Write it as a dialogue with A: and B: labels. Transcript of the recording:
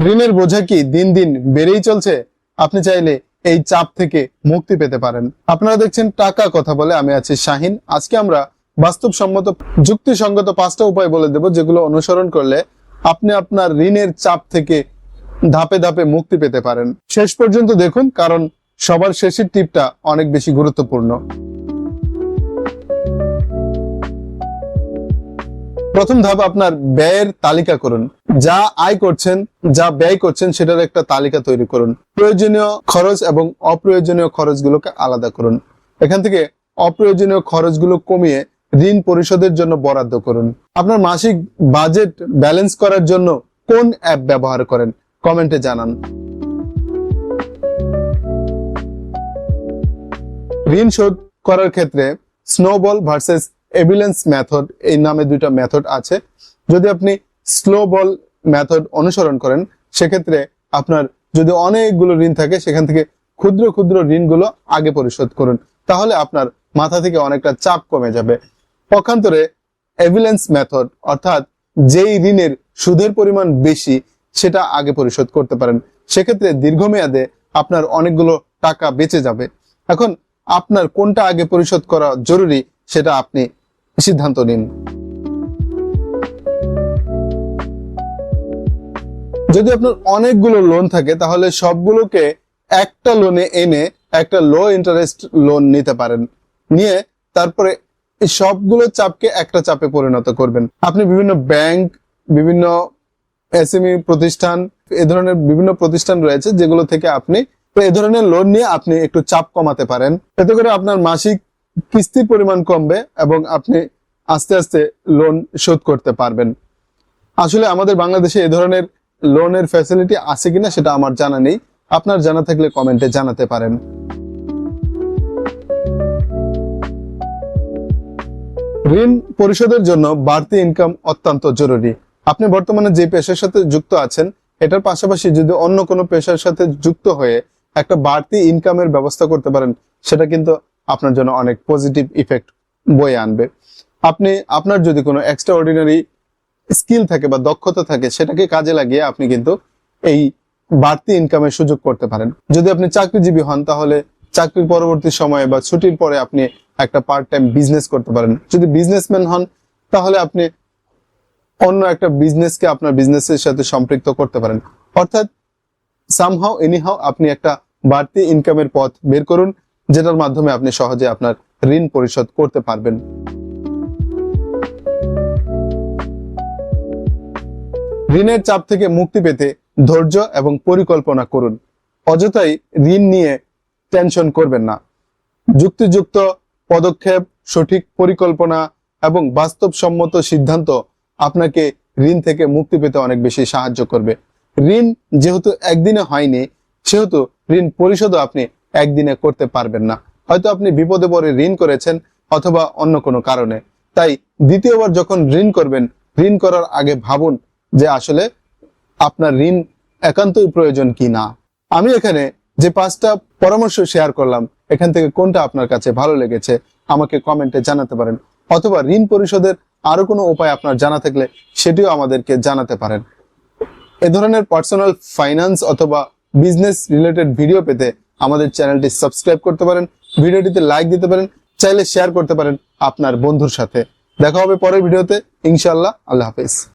A: ঋণের বোঝা কি দিন দিন বেড়েই চলছে? আপনি চাইলে এই চাপ থেকে মুক্তি পেতে পারেন। আপনারা দেখছেন টাকা কথা বলে আমি আছি শাহিন। আজকে আমরা বাস্তবসম্মত যুক্তিসঙ্গত পাঁচটা উপায় বলে দেব যেগুলো অনুসরণ করলে আপনি আপনার ঋণের চাপ থেকে ধাপে ধাপে মুক্তি পেতে পারেন। শেষ পর্যন্ত দেখুন, কারণ সবার শেষের টিপটা অনেক বেশি গুরুত্বপূর্ণ। প্রথম ধাপ, আপনার ব্যয়ের তালিকা করুন। যা আয় করছেন, যা ব্যয় করছেন, সেটার একটা তালিকা তৈরি করুন। প্রয়োজনীয় খরচ এবং অপ্রয়োজনীয় খরচগুলোকে আলাদা করুন। এখান থেকে অপ্রয়োজনীয় খরচগুলো কমিয়ে ঋণ পরিশোধের জন্য বরাদ্দ করুন। আপনার মাসিক বাজেট ব্যালেন্স করার জন্য কোন অ্যাপ ব্যবহার করেন, কমেন্টে জানান। ঋণ শোধ করার ক্ষেত্রে স্নোবল ভার্সেস এভিলেন্স মেথড এই নামে দুইটা মেথড আছে। যদি আপনি স্লো বল মেথড অনুসরণ করেন, সেক্ষেত্রে আপনার যদি অনেকগুলো ঋণ থাকে, সেখান থেকে ক্ষুদ্র ক্ষুদ্র ঋণগুলো আগে পরিশোধ করুন। তাহলে আপনার মাথা থেকে অনেকটা চাপ কমে যাবে। পক্ষান্তরে এভিলেন্স মেথড অর্থাৎ যেই ঋণের সুদের পরিমাণ বেশি, সেটা আগে পরিশোধ করতে পারেন। সেক্ষেত্রে দীর্ঘমেয়াদে আপনার অনেকগুলো টাকা বেঁচে যাবে। এখন আপনার কোনটা আগে পরিশোধ করা জরুরি, সেটা আপনি সিদ্ধান্ত নিন। যদি আপনার অনেকগুলো লোন থাকে, তাহলে সবগুলোকে একটা লোনে এনে একটা লো ইন্টারেস্ট লোন নিতে পারেন। নিয়ে তারপরে সবগুলো চাপকে একটা চাপে পরিণত করবেন। আপনি বিভিন্ন ব্যাংক বিভিন্ন এসএমই প্রতিষ্ঠান, এ ধরনের বিভিন্ন প্রতিষ্ঠান রয়েছে যেগুলো থেকে আপনি এ ধরনের লোন নিয়ে আপনি একটু চাপ কমাতে পারেন। এতে করে আপনার মাসিক কিস্তির পরিমাণ কমবে এবং আপনি আস্তে আস্তে লোন শোধ করতে পারবেন। আসলে আমাদের বাংলাদেশে এ ধরনের লোনের ফ্যাসিলিটি আছে কিনা সেটা আমার জানা নেই। আপনার জানা থাকলে কমেন্টে জানাতে পারেন। ঋণ পরিশোধের জন্য বাড়তি ইনকাম অত্যন্ত জরুরি। আপনি বর্তমানে যে পেশার সাথে যুক্ত আছেন, এটার পাশাপাশি যদি অন্য কোনো পেশার সাথে যুক্ত হয়ে একটা বাড়তি ইনকামের ব্যবস্থা করতে পারেন, সেটা কিন্তু আপনার জন্য অনেক পজিটিভ ইফেক্ট বয়ে আনবে। আপনি, আপনার যদি কোনো এক্সট্রা অর্ডিনারি স্কিল থাকে বা দক্ষতা থাকে, সেটাকে কাজে লাগিয়ে আপনি কিন্তু এই বাড়তি ইনকামের সুযোগ করতে পারেন। যদি আপনি চাকরিজীবী হন, তাহলে চাকরির পরবর্তী সময়ে বা ছুটির পরে আপনি একটা পার্ট টাইম বিজনেস করতে পারেন। যদি বিজনেসম্যান হন, তাহলে আপনি অন্য একটা বিজনেসকে আপনার বিজনেসের সাথে সম্পৃক্ত করতে পারেন। অর্থাৎ সামহাও এনিহাও আপনি একটা বাড়তি ইনকামের পথ বের করুন, যেটার মাধ্যমে আপনি সহজে আপনার ঋণ পরিশোধ করতে পারবেন। ঋণের চাপ থেকে মুক্তি পেতে ধৈর্য এবং পরিকল্পনা করুন। অযথাই ঋণ নিয়ে টেনশন করবেন না। যুক্তিযুক্ত পদক্ষেপ, সঠিক পরিকল্পনা এবং বাস্তবসম্মত সিদ্ধান্ত আপনাকে ঋণ থেকে মুক্তি পেতে অনেক বেশি সাহায্য করবে। ঋণ যেহেতু একদিনে হয়নি, সেহেতু ঋণ পরিশোধও আপনি একদিনে করতে পারবেন না। হয়তো আপনি বিপদে পড়ে ঋণ করেছেন অথবা অন্য কোনো কারণে। তাই দ্বিতীয়বার যখন ঋণ করবেন, ঋণ করার আগে ভাবুন যে আসলে আপনার ঋণ একান্তই প্রয়োজন কি না। আমি এখানে যে পাঁচটা পরামর্শ শেয়ার করলাম, এখান থেকে কোনটা আপনার কাছে ভালো লেগেছে, আমাকে কমেন্টে জানাতে পারেন। অথবা ঋণ পরিশোধের আরও কোনো উপায় আপনার জানা থাকলে সেটিও আমাদেরকে জানাতে পারেন। এ ধরনের পার্সোনাল ফাইন্যান্স অথবা বিজনেস রিলেটেড ভিডিও পেতে আমাদের চ্যানেলটি সাবস্ক্রাইব করতে পারেন, ভিডিওটিতে লাইক দিতে পারেন, চাইলে শেয়ার করতে পারেন আপনার বন্ধুর সাথে। দেখা হবে পরের ভিডিওতে ইনশাল্লাহ আল্লাহ হাফিজ।